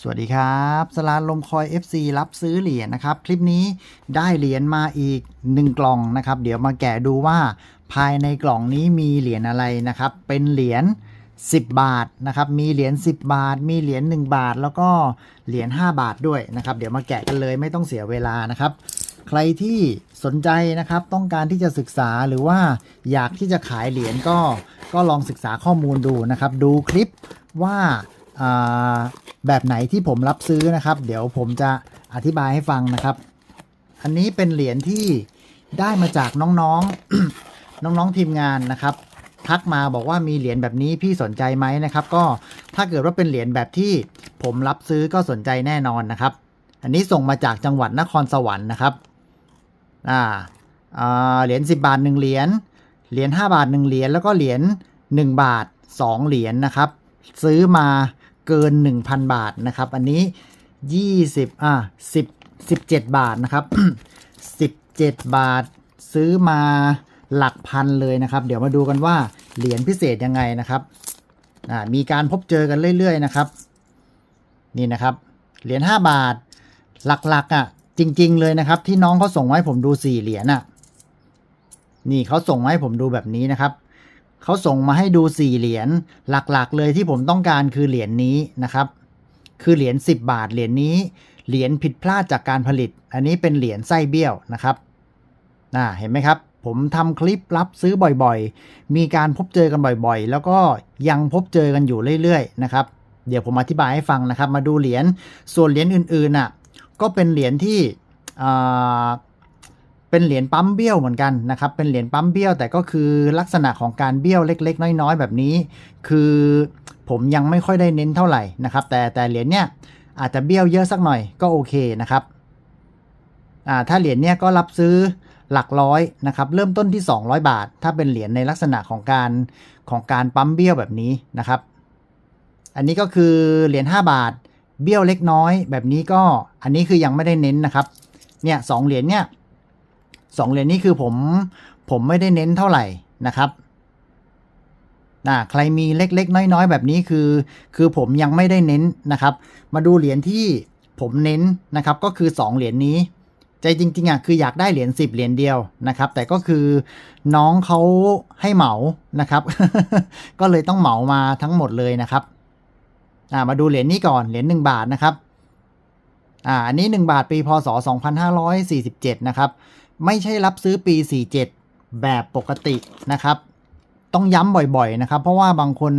สวัสดีครับสลาลมคอย FC รับซื้อเหรียญนะครับ คลิปนี้ได้เหรียญมาอีก 1 กล่องนะครับ เดี๋ยวมาแกะดูว่าภายในกล่องนี้มีเหรียญอะไรนะครับ เป็นเหรียญ10 บาทนะครับ มีเหรียญ10 บาท มีเหรียญ1บาท แล้วก็เหรียญ5บาทด้วยนะครับ เดี๋ยวมาแกะกันเลยไม่ต้องเสียเวลานะครับ ใครที่สนใจนะครับ ต้องการที่จะศึกษาหรือว่าอยากที่จะขายเหรียญก็ก็ลองศึกษาข้อมูลดูนะครับ ดูคลิปว่า แบบไหนที่ผมรับซื้อนะครับ เดี๋ยวผมจะอธิบายให้ฟังนะครับ อันนี้เป็นเหรียญที่ได้มาจากน้องๆน้องๆทีมงานนะครับทักมาบอกว่ามีเหรียญแบบนี้พี่สนใจไหมนะครับ ก็ถ้าเกิดว่าเป็นเหรียญแบบที่ผมรับซื้อก็สนใจแน่นอนนะครับ อันนี้ส่งมาจากจังหวัดนครสวรรค์นะครับอ่าเหรียญ10 บาท 1 เหรียญเหรียญ5บาท 1 เหรียญแล้วก็เหรียญ1บาท 2 เหรียญนะครับ ซื้อมา เกิน 1,000 บาทนะครับ อันนี้ 20อ่า10 17 บาทนะครับ 17 บาทซื้อมาหลักพันเลยนะครับ เดี๋ยวมาดูกันว่าเหรียญพิเศษยังไงนะครับอ่ามีการพบเจอกันเรื่อยๆนะครับ นี่นะครับเหรียญ5บาทหลักๆอะจริง ๆ เลยนะครับ ที่น้องเขาส่งมาให้ผมดูสี่เหรียญอะนี่เขาส่งมาให้ผมดูแบบนี้นะครับ เขาส่งมาให้ดูสี่เหรียญหลักๆ เลยที่ผมต้องการคือเหรียญนี้นะครับ คือเหรียญ10 บาทเหรียญนี้เหรียญผิดพลาดจากการผลิต อันนี้เป็นเหรียญไส้เบี้ยวนะครับน่าเห็นไหมครับ ผมทำคลิปรับซื้อบ่อยๆ มีการพบเจอกันบ่อยๆ แล้วก็ยังพบเจอกันอยู่เรื่อยๆนะครับเดี๋ยวผมอธิบายให้ฟังนะครับ มาดูเหรียญส่วนเหรียญอื่นๆน่ะก็เป็นเหรียญที่อ่า เป็นเหรียญปั๊มเบี้ยวเหมือนกันนะครับ เป็นเหรียญปั๊มเบี้ยวแต่ก็คือลักษณะของการเบี้ยวเล็ก ๆ น้อย ๆ แบบนี้ คือผมยังไม่ค่อยได้เน้นเท่าไหร่นะครับ แต่แต่เหรียญเนี้ยอาจจะเบี้ยวเยอะสักหน่อยก็โอเคนะครับอ่าถ้าเหรียญเนี้ยก็รับซื้อหลักร้อยนะครับ เริ่มต้นที่ 200 บาท ถ้าเป็นเหรียญในลักษณะของการของการปั๊มเบี้ยวแบบนี้นะครับ อันนี้ก็คือเหรียญ5บาท เบี้ยวเล็กน้อย แบบนี้ก็อันนี้คือยังไม่ได้เน้นนะครับ เนี่ยสองเหรียญเนี่ย สองเหรียญนี้คือผมผมไม่ได้เน้นเท่าไหร่นะครับอ่าใครมีเล็กๆ น้อย ๆ แบบนี้คือ คือผมยังไม่ได้เน้นนะครับ มาดูเหรียญที่ผมเน้นนะครับก็คือ 2 เหรียญนี้ ใจจริงๆอะคืออยากได้เหรียญ10 เหรียญเดียวนะครับ แต่ก็คือน้องเขาให้เหมานะครับ ก็เลยต้องเหมามาทั้งหมดเลยนะครับอ่ามาดูเหรียญนี้ก่อนเหรียญ1บาทนะครับอ่าอันนี้ 1 บาทปีพศ 2547 นะครับ ไม่ใช่รับซื้อปี 47 แบบปกตินะครับ ต้องย้ำบ่อยๆนะครับ เพราะว่าบางคน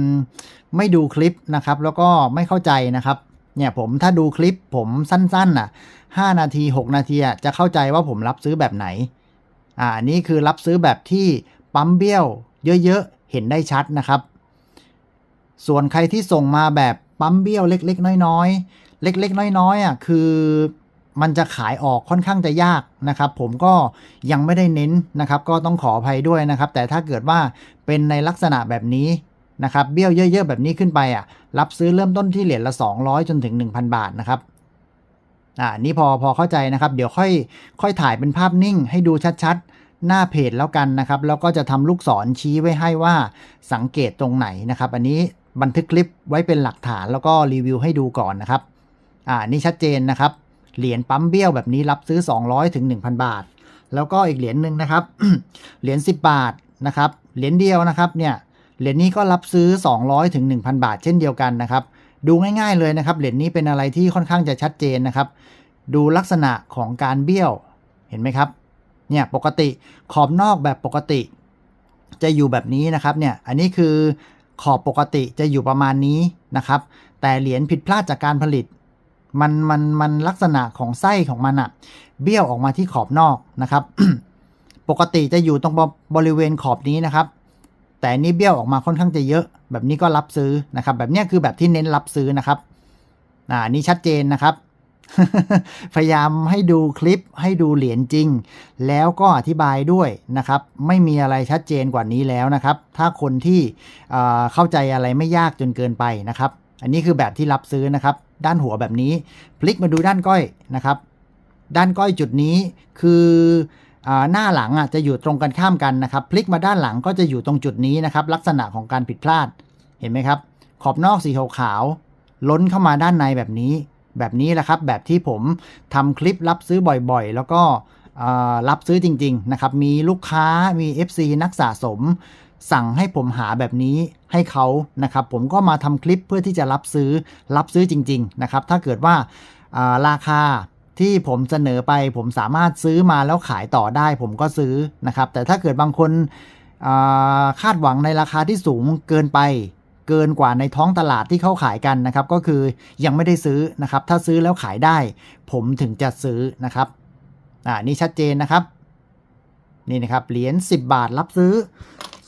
ไม่ดูคลิปนะครับ แล้วก็ไม่เข้าใจนะครับเนี่ยผมถ้าดูคลิปผมสั้นๆน่ะ5นาที 6 นาทีจะเข้าใจว่าผมรับซื้อแบบไหน อ่าอันนี้คือรับซื้อแบบที่ปั๊มเบี้ยว เยอะๆ เห็นได้ชัดนะครับ ส่วนใครที่ส่งมาแบบปั๊มเบี้ยวเล็ก ๆ น้อยๆ เล็ก ๆ น้อยๆอะคือ มันจะขายออกค่อนข้างจะยากนะครับ ผมก็ยังไม่ได้เน้นนะครับ ก็ต้องขออภัยด้วยนะครับ แต่ถ้าเกิดว่าเป็นในลักษณะแบบนี้นะครับเบี้ยวเยอะ ๆ แบบนี้ขึ้นไปอะรับซื้อเริ่มต้นที่เหรียญละ 200 จนถึง 1,000 บาทนะครับอ่านี่พอพอเข้าใจนะครับ เดี๋ยวค่อยค่อยถ่ายเป็นภาพนิ่งให้ดูชัดๆ หน้าเพจแล้วกันนะครับ แล้วก็จะทำลูกศรชี้ไว้ให้ว่าสังเกตตรงไหนนะครับ อันนี้บันทึกคลิปไว้เป็นหลักฐานแล้วก็รีวิวให้ดูก่อนนะครับอ่านี่ชัดเจนนะครับ เหรียญปั๊มเบี้ยวแบบนี้รับซื้อ 200ถึง1,000 บาท แล้วก็อีกเหรียญหนึ่งนะครับ เหรียญ10 บาทนะครับ เหรียญเดียวนะครับเนี่ยเหรียญนี้ก็รับซื้อ 200ถึง1,000 บาท เช่นเดียวกันนะครับ ดูง่ายๆเลยนะครับเหรียญนี้เป็นอะไรที่ค่อนข้างจะชัดเจนนะครับ ดูลักษณะของการเบี้ยวเห็นไหมครับเนี่ยปกติขอบนอกแบบปกติ จะอยู่แบบนี้นะครับเนี่ยอันนี้คือขอบปกติจะอยู่ประมาณนี้นะครับ แต่เหรียญผิดพลาดจากการผลิต มันมันมันลักษณะของไส้ของมันอะเบี้ยวออกมาที่ขอบนอกนะครับ ปกติจะอยู่ตรงบบริเวณขอบนี้นะครับ แต่นี้เบี้ยวออกมาค่อนข้างจะเยอะ แบบนี้ก็รับซื้อนะครับ แบบนี้คือแบบที่เน้นรับซื้อนะครับอ่านนี้ชัดเจนนะครับ พยายามให้ดูคลิปให้ดูเหรียญจริง แล้วก็อธิบายด้วยนะครับ ไม่มีอะไรชัดเจนกว่านี้แล้วนะครับ ถ้าคนที่เเข้าใจอะไรไม่ยากจนเกินไปนะครับ อันนี้คือแบบที่รับซื้อนะครับ ด้านหัวแบบนี้ พลิกมาดูด้านก้อยนะครับ ด้านก้อยจุดนี้คืออหน้าหลังอะจะอยู่ตรงกันข้ามกันนะครับ พลิกมาด้านหลังก็จะอยู่ตรงจุดนี้นะครับ ลักษณะของการผิดพลาดเห็นไหมครับ ขอบนอกสีขาวล้นเข้ามาด้านในแบบนี้ แบบนี้แหละครับ แบบที่ผมทำคลิปรับซื้อบ่อยๆ แล้วก็รับซื้อจริง ๆ นะครับ มีลูกค้ามี FC นักสะสม สั่งให้ผมหาแบบนี้ให้เขานะครับ ผมก็มาทำคลิปเพื่อที่จะรับซื้อรับซื้อจริง ๆ นะครับ ถ้าเกิดว่าาราคาที่ผมเสนอไป ผมสามารถซื้อมาแล้วขายต่อได้ ผมก็ซื้อนะครับ แต่ถ้าเกิดบางคนาคาดหวังในราคาที่สูงเกินไปเกินกว่าในท้องตลาดที่เขาขายกันนะครับ ก็คือยังไม่ได้ซื้อนะครับ ถ้าซื้อแล้วขายได้ ผมถึงจะซื้อนะครับอ่านี่ชัดเจนนะครับ นี่นะครับเหรียญ10 บาทรับซื้อ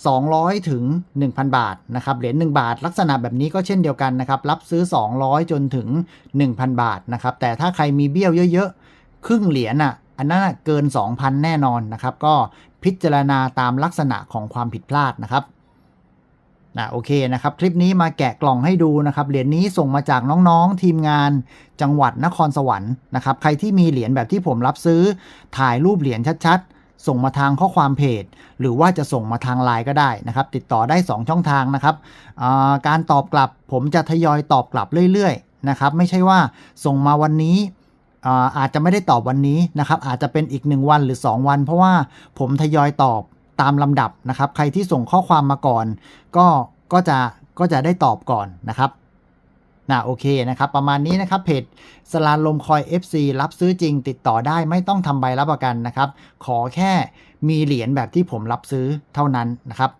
200 ถึง 1,000 บาทนะครับเหรียญ1บาท ลักษณะแบบนี้ก็เช่นเดียวกันนะครับ รับซื้อ 200 จนถึง 1,000 บาทนะครับ แต่ถ้าใครมีเบี้ยวเยอะๆ ครึ่งเหรียญอะอันนั้นเกิน 2,000 แน่นอนนะครับ ก็พิจารณาตามลักษณะของความผิดพลาดนะครับนะโอเคนะครับ คลิปนี้มาแกะกล่องให้ดูนะครับ เหรียญนี้ส่งมาจากน้องๆ ทีมงานจังหวัดนครสวรรค์นะครับ ใครที่มีเหรียญแบบที่ผมรับซื้อถ่ายรูปเหรียญชัดๆ ส่งมาทางข้อความเพจ หรือว่าจะส่งมาทางไลน์ก็ได้นะครับ ติดต่อได้ 2 ช่องทางนะครับาการตอบกลับผมจะทยอยตอบกลับเรื่อยๆนะครับ ไม่ใช่ว่าส่งมาวันนี้อาอาจจะไม่ได้ตอบวันนี้นะครับ อาจจะเป็นอีก 1 วันหรือ 2 วัน เพราะว่าผมทยอยตอบตามลำดับนะครับ ใครที่ส่งข้อความมาก่อน ก็ก็จะก็จะได้ตอบก่อนนะครับ นะโอเคนะครับประมาณนี้นะครับเพจสลานลมคอย FC รับซื้อจริง ติดต่อได้ไม่ต้องทำใบรับประกันนะครับ ขอแค่มีเหรียญแบบที่ผมรับซื้อเท่านั้นนะครับ